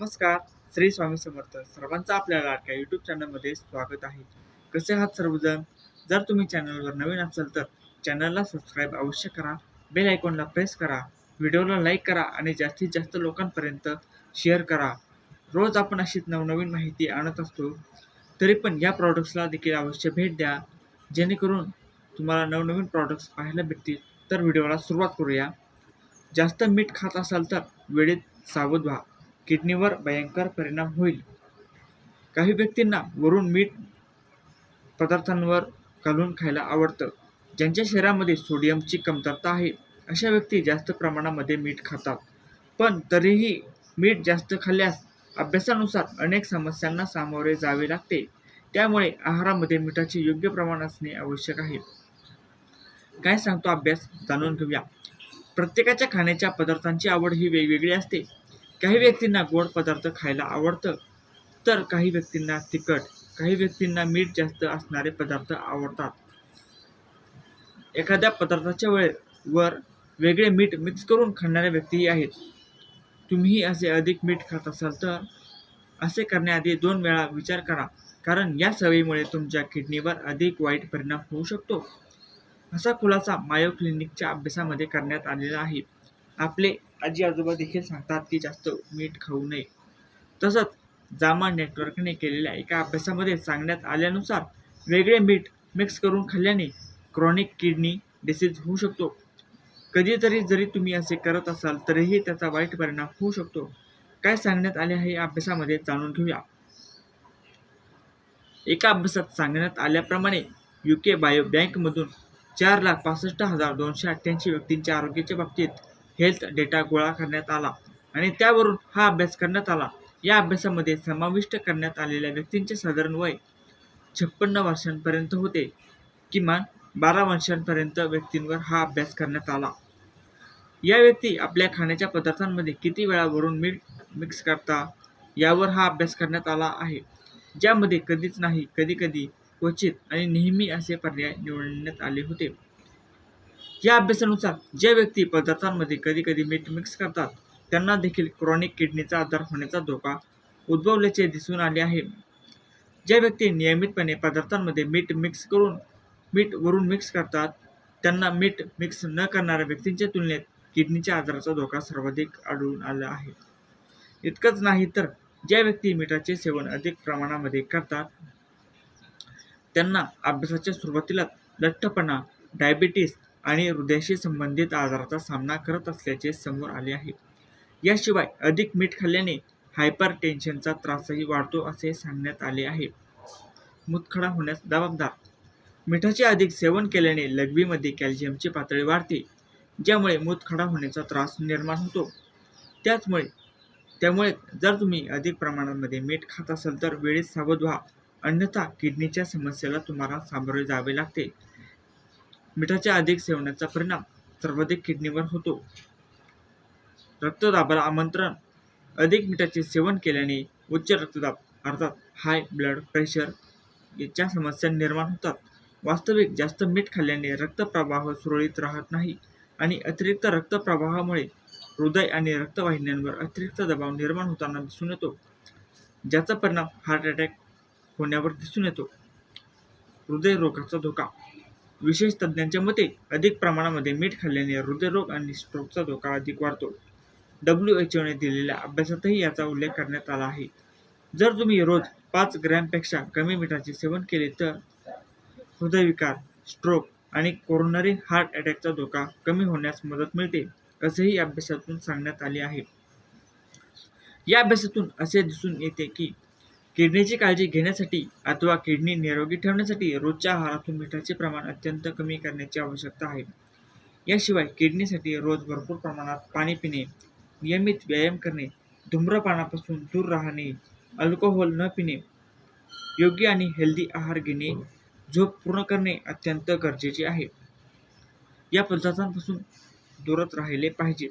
नमस्कार श्री स्वामी समर्थ. सर्वांचं आपल्या लाडक्या यूट्यूब चॅनलमध्ये स्वागत आहे. कसे आहात सर्वजण? जर तुम्ही चॅनलवर नवीन असाल तर चॅनलला सबस्क्राईब अवश्य करा. बेल आयकॉनला प्रेस करा. व्हिडिओला लाईक करा आणि जास्तीत जास्त लोकांपर्यंत शेअर करा. रोज आपण अशीच नवनवीन माहिती आणत असतो. तरी पण या प्रॉडक्ट्सला देखील अवश्य भेट द्या. जेणेकरून तुम्हाला नवनवीन प्रॉडक्ट्स पाहायला भेटतील. तर व्हिडिओला सुरुवात करूया. जास्त मीठ खात असाल तर वेळेत सावध व्हा. किडनीवर भयंकर परिणाम होईल. काही व्यक्तींना वरून मीठ पदार्थांवर घालून खायला आवडतं. ज्यांच्या शरीरामध्ये सोडियमची कमतरता आहे अशा व्यक्ती जास्त प्रमाणामध्ये मीठ खातात. पण तरीही मीठ जास्त खाल्ल्यास अभ्यासानुसार अनेक समस्यांना सामोरे जावे लागते. त्यामुळे आहारामध्ये मिठाचे योग्य प्रमाण असणे आवश्यक आहे. काय सांगतो अभ्यास? जाणून घेऊया. प्रत्येकाच्या खाण्याच्या पदार्थांची आवड ही वेगवेगळी असते. काही व्यक्तींना गोड पदार्थ खायला आवडतं तर काही व्यक्तींना तिखट काही व्यक्तींना मीठ जास्त असणारे पदार्थ आवडतात. एखाद्या पदार्थाच्या वेळेवर वेगळे मीठ मिक्स करून खाणाऱ्या व्यक्तीही आहेत. तुम्ही असे अधिक मीठ खात असाल तर असे करण्याआधी दोन वेळा विचार करा कारण या सवयीमुळे तुमच्या किडनीवर अधिक वाईट परिणाम होऊ शकतो. असा खुलासा मायो क्लिनिकच्या अभ्यासामध्ये करण्यात आलेला आहे. आपले आजी आजोबा देखील सांगतात की जास्त मीठ खाऊ नये. तसंच जामा नेटवर्कने केलेल्या एका अभ्यासामध्ये सांगण्यात आल्यानुसार वेगळे मीठ मिक्स करून खाल्ल्याने क्रॉनिक किडनी डिसीज होऊ शकतो. कधीतरी जरी तुम्ही असे करत असाल तरीही त्याचा वाईट परिणाम होऊ शकतो. काय सांगण्यात आले आहे या अभ्यासामध्ये जाणून घेऊया. एका अभ्यासात सांगण्यात आल्याप्रमाणे यू के बायो बँकमधून चार लाख पासष्ट हजार दोनशे अठ्ठ्याऐंशी व्यक्तींच्या आरोग्याच्या बाबतीत हेल्थ डेटा गोळा करण्यात आला. आणि त्यावरून हा अभ्यास करण्यात आला. या अभ्यासामध्ये समाविष्ट करण्यात आलेल्या व्यक्तींचे साधारण वय छप्पन्न वर्षांपर्यंत होते. किमान बारा वर्षांपर्यंत व्यक्तींवर हा अभ्यास करण्यात आला. या व्यक्ती आपल्या खाण्याच्या पदार्थांमध्ये किती वेळा वरून मीठ मिक्स करता यावर हा अभ्यास करण्यात आला आहे. ज्यामध्ये कधीच नाही कधीकधी क्वचित आणि नेहमी असे पर्याय निवडण्यात आले होते. या अभ्यासानुसार ज्या व्यक्ती पदार्थांमध्ये कधी कधी मीठ मिक्स करतात त्यांना देखील क्रॉनिक किडनीचा आजार होण्याचा धोका उद्भवल्याचे दिसून आले आहे. ज्या व्यक्ती नियमितपणे पदार्थांमध्ये मीठ मिक्स करून मीठ वरून मिक्स करतात त्यांना मीठ मिक्स न करणाऱ्या व्यक्तींच्या तुलनेत किडनीच्या आजाराचा धोका सर्वाधिक आढळून आला आहे. इतकंच नाही तर ज्या व्यक्ती मिठाचे सेवन अधिक प्रमाणामध्ये करतात त्यांना अभ्यासाच्या सुरुवातीला लठ्ठपणा डायबिटीस आणि हृदयाशी संबंधित आजाराचा सामना करत असल्याचे समोर आले आहे. याशिवाय अधिक मीठ खाल्ल्याने हायपर टेन्शनचा त्रासही वाढतो असे सांगण्यात आले आहे. मुतखडा होण्यास जबाबदार. मिठाचे अधिक सेवन केल्याने लघवीमध्ये कॅल्शियमची पातळी वाढते ज्यामुळे मूतखडा होण्याचा त्रास निर्माण होतो. त्याचमुळे त्यामुळे जर तुम्ही अधिक प्रमाणामध्ये मीठ खात असाल तर वेळेत सावध व्हा. अन्यथा किडनीच्या समस्येला तुम्हाला सामोरे जावे लागते. मिठाच्या अधिक सेवनाचा परिणाम सर्वाधिक किडनीवर होतो. रक्तदाबाला आमंत्रण. अधिक मिठाचे सेवन केल्याने उच्च रक्तदाब अर्थात हाय ब्लड प्रेशर याच्या समस्या निर्माण होतात. वास्तविक जास्त मीठ खाल्ल्याने रक्तप्रवाह सुरळीत राहत नाही आणि अतिरिक्त रक्तप्रवाहामुळे हृदय आणि रक्तवाहिन्यांवर अतिरिक्त दबाव निर्माण होताना दिसून येतो ज्याचा परिणाम हार्ट अटॅक होण्यावर दिसून येतो. हृदयरोगाचा धोका. विशेष तज्ज्ञांच्या मते अधिक प्रमाणामध्ये मीठ खाल्ल्याने हृदयरोग आणि स्ट्रोकचा धोका अधिक वाढतो. डब्ल्यू एच ओने दिलेल्या अभ्यासातही याचा उल्लेख करण्यात आला आहे. जर तुम्ही रोज पाच ग्रॅमपेक्षा कमी मिठाचे सेवन केले तर हृदयविकार स्ट्रोक आणि कोरोनरी हार्ट अटॅकचा धोका कमी होण्यास मदत मिळते असेही अभ्यासातून सांगण्यात आले आहे. या अभ्यासातून असे दिसून येते की किडनीची काळजी घेण्यासाठी अथवा किडनी निरोगी ठेवण्यासाठी रोजच्या आहारातून मिठाचे प्रमाण अत्यंत कमी करण्याची आवश्यकता आहे. याशिवाय किडनीसाठी रोज भरपूर प्रमाणात पाणी पिणे नियमित व्यायाम करणे धूम्रपानापासून दूर राहणे अल्कोहोल न पिणे योग्य आणि हेल्दी आहार घेणे झोप पूर्ण करणे अत्यंत गरजेचे आहे. या पदार्थांपासून दूरच राहिले पाहिजे.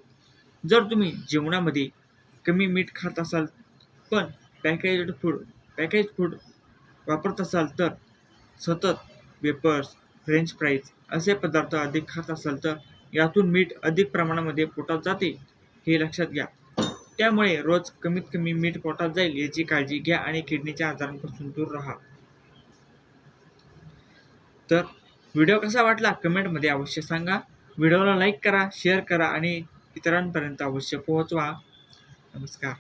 जर तुम्ही जेवणामध्ये कमी मीठ खात असाल पण पॅकेज्ड फूड पॅकेज फूड वापरत असाल तर सतत वेपर्स फ्रेंच फ्राईज असे पदार्थ अधिक खात असाल तर यातून मीठ अधिक प्रमाणामध्ये पोटात जाते हे लक्षात घ्या. त्यामुळे रोज कमीत कमी मीठ पोटात जाईल याची काळजी घ्या आणि किडनीच्या आजारांपासून दूर राहा. तर व्हिडिओ कसा वाटला कमेंटमध्ये अवश्य सांगा. व्हिडिओला लाईक करा शेअर करा आणि इतरांपर्यंत अवश्य पोहोचवा. नमस्कार.